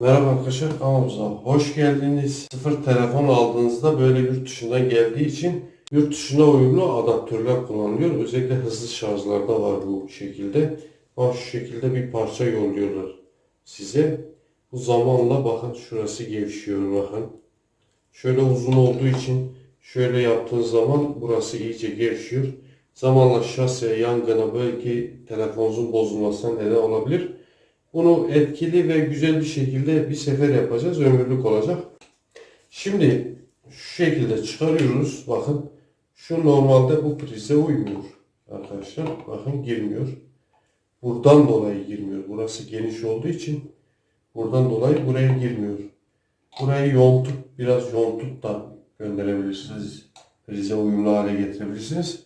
Merhaba arkadaşlar kanalımıza hoş geldiniz. Sıfır telefon aldığınızda böyle yurt dışından geldiği için yurt dışına uyumlu adaptörler kullanılıyor. Özellikle hızlı şarjlarda var bu şekilde. Bak şu şekilde bir parça yolluyorlar size. Bu zamanla bakın şurası gevşiyor bakın. Şöyle uzun olduğu için şöyle yaptığınız zaman burası iyice gevşiyor. Zamanla şase, yangına, belki telefonunuzun bozulmasına neden olabilir. Bunu etkili ve güzel bir şekilde bir sefer yapacağız. Ömürlük olacak. Şimdi şu şekilde çıkarıyoruz. Bakın şu normalde bu prize uymuyor. Arkadaşlar bakın girmiyor. Buradan dolayı girmiyor. Burası geniş olduğu için buradan dolayı buraya girmiyor. Burayı yontup biraz yontup da gönderebilirsiniz. Prize uyumlu hale getirebilirsiniz.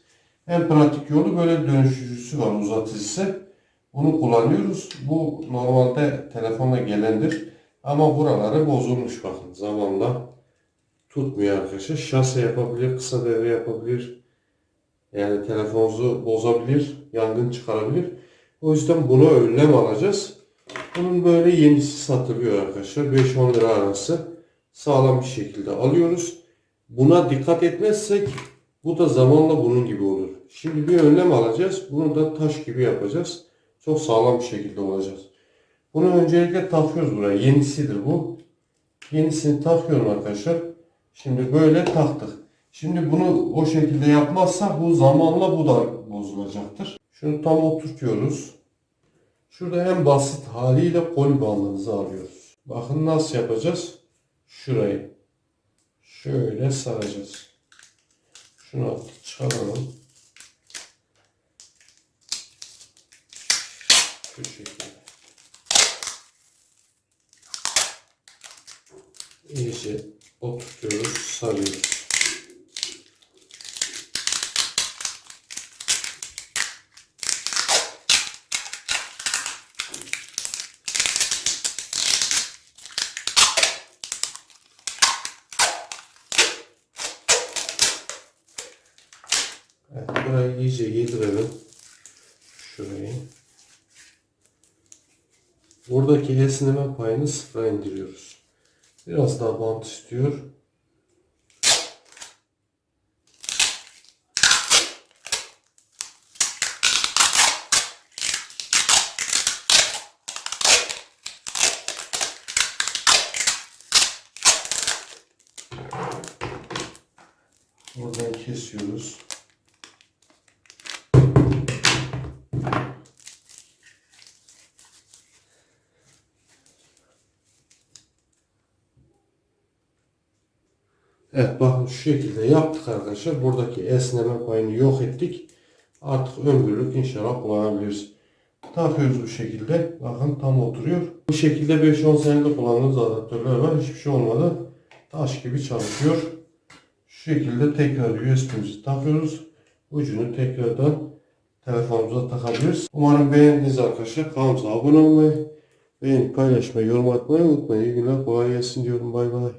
En pratik yolu böyle dönüştürücüsü var uzatıcısı. Bunu kullanıyoruz. Bu normalde telefonla gelendir. Ama buraları bozulmuş bakın zamanla. Tutmuyor arkadaşlar. Şase yapabilir, kısa devre yapabilir. Yani telefonunuzu bozabilir, yangın çıkarabilir. O yüzden buna önlem alacağız. Bunun böyle yenisi satılıyor arkadaşlar. 5-10 lira arası sağlam bir şekilde alıyoruz. Buna dikkat etmezsek bu da zamanla bunun gibi olur. Şimdi bir önlem alacağız. Bunu da taş gibi yapacağız. Çok sağlam bir şekilde olacağız. Bunu öncelikle takıyoruz buraya. Yenisidir bu. Yenisini takıyorum arkadaşlar. Şimdi böyle taktık. Şimdi bunu o şekilde yapmazsak bu zamanla bu da bozulacaktır. Şunu tam oturtuyoruz. Şurada en basit haliyle kol bandımızı alıyoruz. Bakın nasıl yapacağız? Şurayı. Şöyle saracağız. Şunu çıkaralım. Şu şekilde. İyice oturtuyoruz, sarıyoruz. Evet, burayı iyice yedirelim. Şurayı. Buradaki esneme payını sıfıra indiriyoruz. Biraz daha bant istiyor. Buradan kesiyoruz. Evet bakın şu şekilde yaptık arkadaşlar. Buradaki esneme payını yok ettik. Artık ömürlük inşallah kullanabiliriz. Takıyoruz bu şekilde. Bakın tam oturuyor. Bu şekilde 5-10 senede kullandığımız adaptörler var. Hiçbir şey olmadı. Taş gibi çalışıyor. Şu şekilde tekrar USB'mizi takıyoruz. Ucunu tekrardan telefonumuza takabiliriz. Umarım beğendiniz arkadaşlar. Kanalımıza abone olmayı, beğenip paylaşmayı, yorum atmayı unutmayın. İyi günler, kolay gelsin diyorum. Bay bay.